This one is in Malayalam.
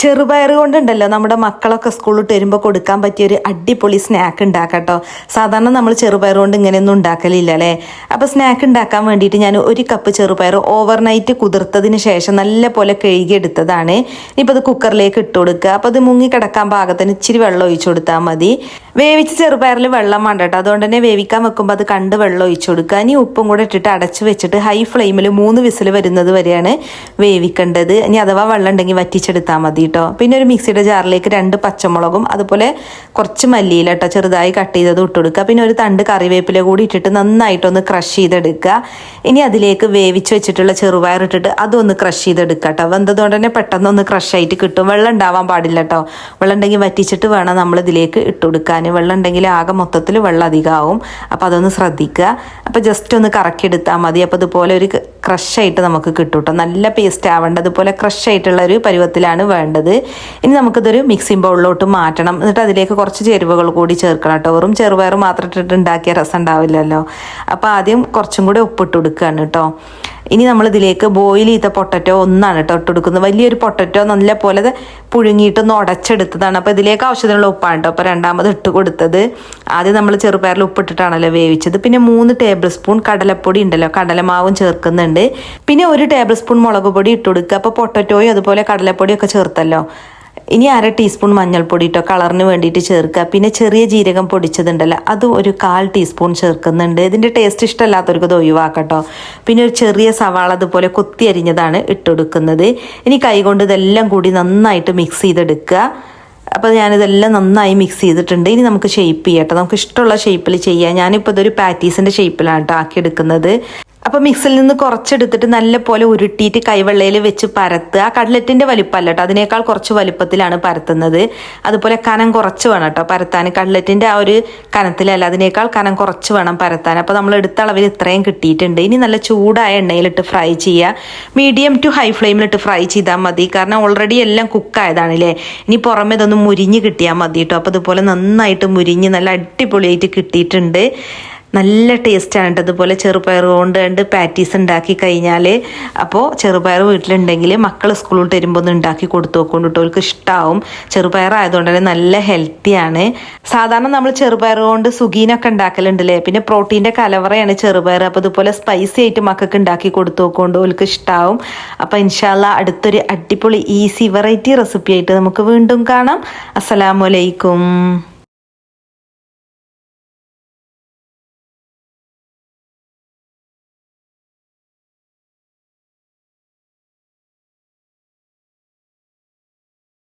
ചെറുപയർ കൊണ്ടുണ്ടല്ലോ. നമ്മുടെ മക്കളൊക്കെ സ്കൂളിൽ വരുമ്പോൾ കൊടുക്കാൻ പറ്റിയ ഒരു അടിപൊളി സ്നാക്ക് ഉണ്ടാക്കാട്ടോ. സാധാരണ നമ്മൾ ചെറുപയർ കൊണ്ട് ഇങ്ങനെയൊന്നും ഉണ്ടാക്കലില്ല അല്ലേ? അപ്പോൾ സ്നാക്ക് ഉണ്ടാക്കാൻ വേണ്ടിയിട്ട് ഞാൻ ഒരു കപ്പ് ചെറുപയർ ഓവർനൈറ്റ് കുതിർത്തതിന് ശേഷം നല്ല പോലെ കഴുകിയെടുത്തതാണ്. ഇനിയിപ്പോൾ അത് കുക്കറിലേക്ക് ഇട്ട് കൊടുക്കുക. അപ്പോൾ അത് മുങ്ങി കിടക്കാൻ പാകത്തിന് ഇച്ചിരി വെള്ളം ഒഴിച്ചു കൊടുത്താൽ മതി. വേവിച്ച ചെറുപയറിൽ വെള്ളം വേണ്ട കേട്ടോ. അതുകൊണ്ട് തന്നെ വേവിക്കാൻ വെക്കുമ്പോൾ അത് കണ്ട് വെള്ളം ഒഴിച്ചു കൊടുക്കുക. ഇനി ഉപ്പും കൂടെ ഇട്ടിട്ട് അടച്ച് വെച്ചിട്ട് ഹൈ ഫ്ലെയിമിൽ മൂന്ന് വിസിൽ വരുന്നത് വരെയാണ് വേവിക്കേണ്ടത്. ഇനി അഥവാ വെള്ളം ഉണ്ടെങ്കിൽ വറ്റിച്ചെടുത്താൽ മതി കേട്ടോ. പിന്നെ ഒരു മിക്സിയുടെ ജാറിലേക്ക് രണ്ട് പച്ചമുളകും അതുപോലെ കുറച്ച് മല്ലിയില കേട്ടോ ചെറുതായി കട്ട് ചെയ്തത് ഇട്ട് കൊടുക്കുക പിന്നെ ഒരു തണ്ട് കറിവേപ്പില കൂടി ഇട്ടിട്ട് നന്നായിട്ടൊന്ന് ക്രഷ് ചെയ്തെടുക്കുക. ഇനി അതിലേക്ക് വേവിച്ച് വെച്ചിട്ടുള്ള ചെറുപയർ ഇട്ടിട്ട് അതൊന്ന് ക്രഷ് ചെയ്തെടുക്കുക കേട്ടോ വെന്തതുകൊണ്ട് തന്നെ പെട്ടെന്ന് ഒന്ന് ക്രഷ് ആയിട്ട് കിട്ടും. വെള്ളം ഉണ്ടാവാൻ പാടില്ല കേട്ടോ വെള്ളം ഉണ്ടെങ്കിൽ വറ്റിച്ചിട്ട് വേണം നമ്മൾ ഇതിലേക്ക് ഇട്ട് കൊടുക്കാൻ. വെള്ളം ഉണ്ടെങ്കിൽ ആകെ മൊത്തത്തിൽ വെള്ളം അധികമാവും. അപ്പോൾ അതൊന്ന് ശ്രദ്ധിക്കുക. അപ്പോൾ ജസ്റ്റ് ഒന്ന് കറക്കി എടുത്താൽ മതി. അപ്പോൾ ഇതുപോലെ ഒരു ആയിട്ട് നമുക്ക് കിട്ടും കേട്ടോ. നല്ല പേസ്റ്റ് ആവേണ്ടത് പോലെ ക്രഷായിട്ടുള്ള ഒരു പരുവത്തിലാണ് വേണ്ടത്. ഇനി നമുക്കിതൊരു മിക്സിംഗ് ബൗളിലോട്ട് മാറ്റണം. എന്നിട്ട് അതിലേക്ക് കുറച്ച് ചേരുവകൾ കൂടി ചേർക്കണം കേട്ടോ. വെറും ചെറുപയർ മാത്രം ഇട്ടിട്ട് ഉണ്ടാക്കിയ രസം ഉണ്ടാവില്ലല്ലോ. അപ്പോൾ ആദ്യം കുറച്ചും കൂടി ഉപ്പിട്ട് കൊടുക്കുകയാണ് കേട്ടോ. ഇനി നമ്മൾ ഇതിലേക്ക് ബോയിൽ ചെയ്ത പൊട്ടറ്റോ ഒന്നാണ് കേട്ടോ കൊടുക്കുന്നത് വലിയൊരു പൊട്ടറ്റോ നല്ല പോലെ പുഴുങ്ങിയിട്ടൊന്ന് ഉടച്ചെടുത്തതാണ് അപ്പോൾ ഇതിലേക്ക് ആവശ്യത്തിനുള്ള ഉപ്പാണ് കേട്ടോ. അപ്പോൾ രണ്ടാമത് ഇട്ട് കൊടുത്തത്. ആദ്യം നമ്മൾ ചെറുപയറിൽ ഉപ്പിട്ടിട്ടാണല്ലോ വേവിച്ചത്. പിന്നെ മൂന്ന് ടേബിൾ സ്പൂൺ കടലപ്പൊടി ഉണ്ടല്ലോ. കടലമാവും ചേർക്കുന്നുണ്ട്. പിന്നെ ഒരു ടേബിൾ സ്പൂൺ മുളക് പൊടി ഇട്ട് കൊടുക്കുക. അപ്പോൾ പൊട്ടറ്റോയും അതുപോലെ കടലപ്പൊടിയൊക്കെ ചേർത്തല്ലോ. ഇനി അര ടീസ്പൂൺ മഞ്ഞൾപ്പൊടി ഇട്ടോ കളറിന് വേണ്ടിയിട്ട് ചേർക്കുക. പിന്നെ ചെറിയ ജീരകം പൊടിച്ചതുണ്ടല്ലോ അത് ഒരു കാൽ ടീസ്പൂൺ ചേർക്കുന്നുണ്ട്. ഇതിന്റെ ടേസ്റ്റ് ഇഷ്ടമല്ലാത്തവർക്ക് ഇത് ഒഴിവാക്കട്ടോ. പിന്നെ ഒരു ചെറിയ സവാള അതുപോലെ കൊത്തി അരിഞ്ഞതാണ് ഇട്ടുകൊടുക്കുന്നത് ഇനി കൈകൊണ്ട് ഇതെല്ലാം കൂടി നന്നായിട്ട് മിക്സ് ചെയ്തെടുക്കുക. അപ്പോൾ ഞാനിതെല്ലാം നന്നായി മിക്സ് ചെയ്തിട്ടുണ്ട്. ഇനി നമുക്ക് ഷേപ്പ് ചെയ്യട്ടോ. നമുക്ക് ഇഷ്ടമുള്ള ഷേപ്പിൽ ചെയ്യാം. ഞാനിപ്പോൾ ഇതൊരു പാറ്റീസിന്റെ ഷേപ്പിലാണ് കേട്ടോ ആക്കിയെടുക്കുന്നത്. അപ്പോൾ മിക്സിൽ നിന്ന് കുറച്ചെടുത്തിട്ട് നല്ലപോലെ ഉരുട്ടിയിട്ട് കൈവെള്ളയിൽ വെച്ച് പരത്തുക. കട്ലറ്റിന്റെ വലിപ്പമല്ല കേട്ടോ അതിനേക്കാൾ കുറച്ച് വലിപ്പത്തിലാണ് പരത്തുന്നത്. അതുപോലെ കനം കുറച്ച് വേണം കേട്ടോ പരത്താൻ കട്ലറ്റിന്റെ ആ ഒരു കനത്തിലല്ല അതിനേക്കാൾ കനം കുറച്ച് വേണം പരത്താൻ അപ്പോൾ നമ്മൾ എടുത്ത അളവിൽ ഇത്രയും കിട്ടിയിട്ടുണ്ട്. ഇനി നല്ല ചൂടായ എണ്ണയിലിട്ട് ഫ്രൈ ചെയ്യുക. മീഡിയം ടു ഹൈ ഫ്ലെയിമിലിട്ട് ഫ്രൈ ചെയ്താൽ മതി. കാരണം ഓൾറെഡി എല്ലാം കുക്കായതാണല്ലേ ഇനി പുറമെ ഇതൊന്ന് മുരിഞ്ഞ് കിട്ടിയാൽ മതി കേട്ടോ അപ്പോൾ ഇതുപോലെ നന്നായിട്ട് മുരിഞ്ഞ് നല്ല അടിപൊളിയായിട്ട് കിട്ടിയിട്ടുണ്ട്. നല്ല ടേസ്റ്റാണ് കേട്ടോ അതുപോലെ ചെറുപയർ കൊണ്ട് കണ്ട് പാറ്റീസ് ഉണ്ടാക്കി കഴിഞ്ഞാൽ അപ്പോൾ ചെറുപയർ വീട്ടിലുണ്ടെങ്കിൽ മക്കൾ സ്കൂളിൽ വരുമ്പോൾ ഒന്ന് ഉണ്ടാക്കി കൊടുത്തു നോക്കും കേട്ടോ അവർക്ക് ഇഷ്ടമാവും ചെറുപയർ ആയതുകൊണ്ട് തന്നെ നല്ല ഹെൽത്തിയാണ് സാധാരണ നമ്മൾ ചെറുപയർ കൊണ്ട് സുഗീനൊക്കെ ഉണ്ടാക്കലുണ്ടല്ലേ? പിന്നെ പ്രോട്ടീന്റെ കലവറയാണ് ചെറുപയർ. അപ്പോൾ ഇതുപോലെ സ്പൈസി ആയിട്ട് മക്കൾക്ക് ഉണ്ടാക്കി കൊടുത്തു നോക്കൊണ്ട് അവർക്ക് ഇഷ്ടമാവും അപ്പോൾ ഇൻഷാല്ല അടുത്തൊരു അടിപൊളി ഈസി വെറൈറ്റി റെസിപ്പി ആയിട്ട് നമുക്ക് വീണ്ടും കാണാം. അസ്സലാമലൈക്കും